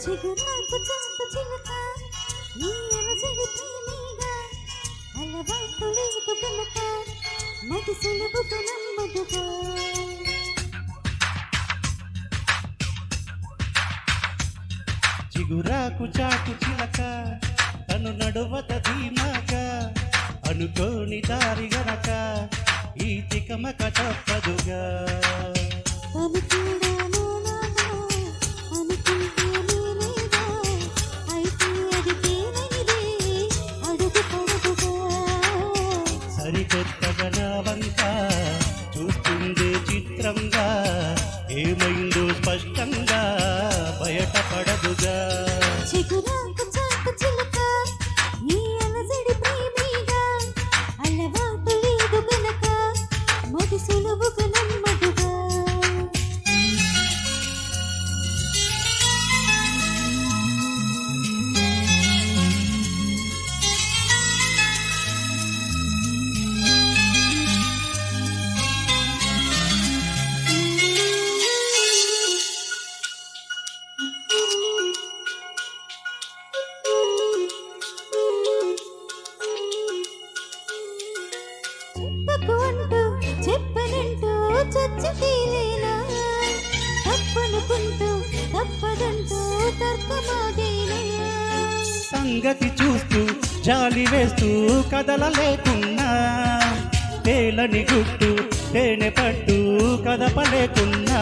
చిగురాకు చాటు చిలక నీ అలజడి ప్రేమిగా అలవాటు లేదు కనుక మది సులువుగా నమ్మదుగా చిగురాకు చాటు చిలక తను నడువత ధీమాక అనుకోని దారి గనక ఈ తికమక తప్పదుగా. బయటపడదుగా చిగురు తప్పదంటూ తర్కమాగేనా సంగతి చూస్తూ జాలి వేస్తూ కదలలేకున్నా తేలని గుట్టు తేనె పట్టు కదపలేకున్నా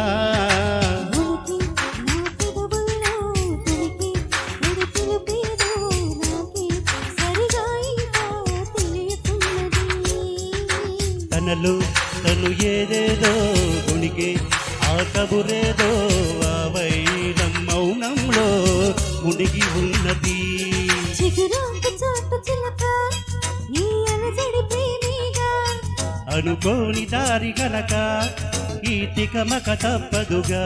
తనలు తను ఏదేదో గుణిగే ఆ కబురేదో. మునిగి ఉన్నది. అనుకోని దారి గనక ఈ తికమక తప్పదుగా.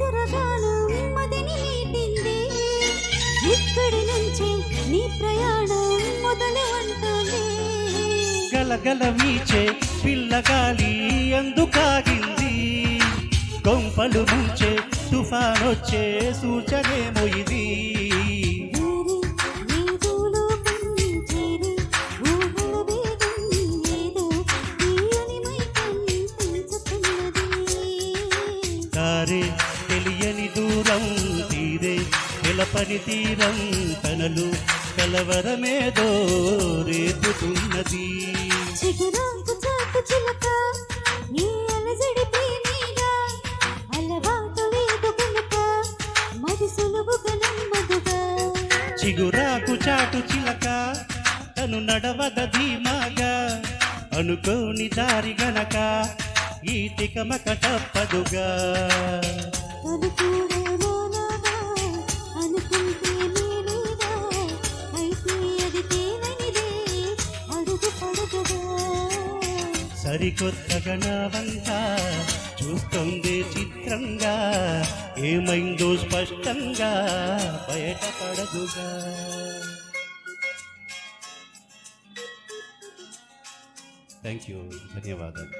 మధురగానం మదిని ఇక్కడి నుంచి నీ ప్రయాణం మొదలు గలగల వీచే పిల్లగాలి అందుకాగింది. కొంపలు ముంచే తుఫానొచ్చే సూచనేమో ఇది. తెలియని దూరం తీరే తెలపని తీరం కనలు కలవరమేదో రేపుతున్నది చిగురాకు చాటు చిలక నీ అలజడి ప్రేమిగా అలవాటు లేదు కనుక మది సులువుగా నమ్మదుగా? చిగురాకు చాటు చిలక తను నడవద ధీమాగా అనుకోని దారి గనక ఈ తికమక తప్పదుగా సరికొత్తగా నా వంక చూస్తుంది చిత్రంగా ఏమైందో స్పష్టంగా బయటపడదుగా థ్యాంక్ యూ ధన్యవాదాలు.